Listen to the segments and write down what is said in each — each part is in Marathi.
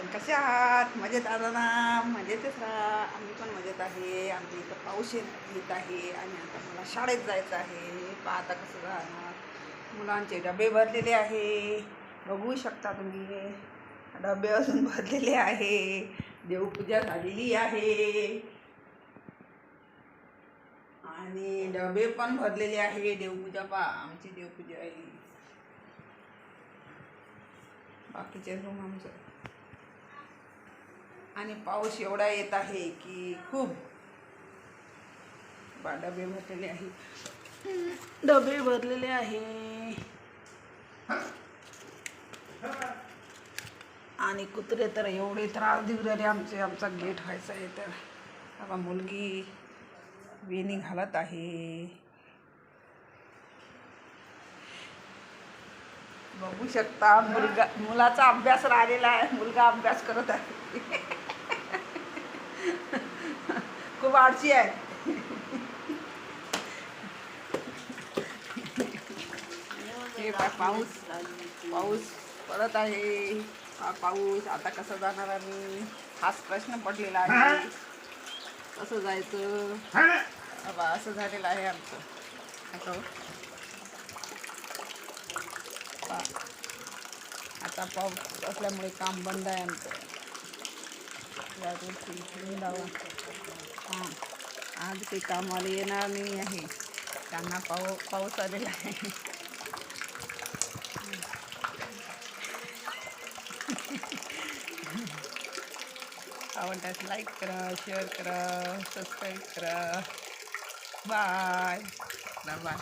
पण कसे आहात? मजेत आला ना? मजेतच राहा. आम्ही पण मजेत आहे. आमच्या इथं पाऊस येत येत आहे आणि आता मला शाळेत जायचं आहे. पाहता कसं राहणार. मुलांचे डबे भरलेले आहे. बघू शकता तुम्ही. डबे अजून भरलेले आहे. देवपूजा झालेली आहे. आणि डबे पण भरलेले आहे. देवपूजा पा आमची देवपूजा आहे. बाकीचे रूम आमचं. आणि पाऊस एवढा येत आहे की खूप. बा डबे भरलेले आहे. डबे भरलेले आहे. आणि कुत्रे तर एवढे त्रास देऊ राहिले आमचे. आमचा गेट व्हायचा आहे तर. आता मुलगी वेणी घालत आहे. बघू शकता मुलगा मुलाचा अभ्यास राहिलेला आहे. मुलगा अभ्यास करत आहे. खूप आळशी आहे. हे पाऊस. पाऊस पडत आहे. हा पाऊस. आता कसं जाणार आम्ही? हाच प्रश्न पडलेला आहे. कसं जायचं? बाबा असं झालेलं आहे आमचं. आता पा- आता पाऊस असल्यामुळे काम बंद आहे आमचं. हां. आज ते कामाला येणार नाही आहे. त्यांना पाऊ पाऊस आलेला आहे. आवडल्यास लाईक करा शेअर करा सबस्क्राईब करा. Bye bye bye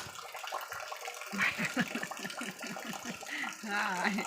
hi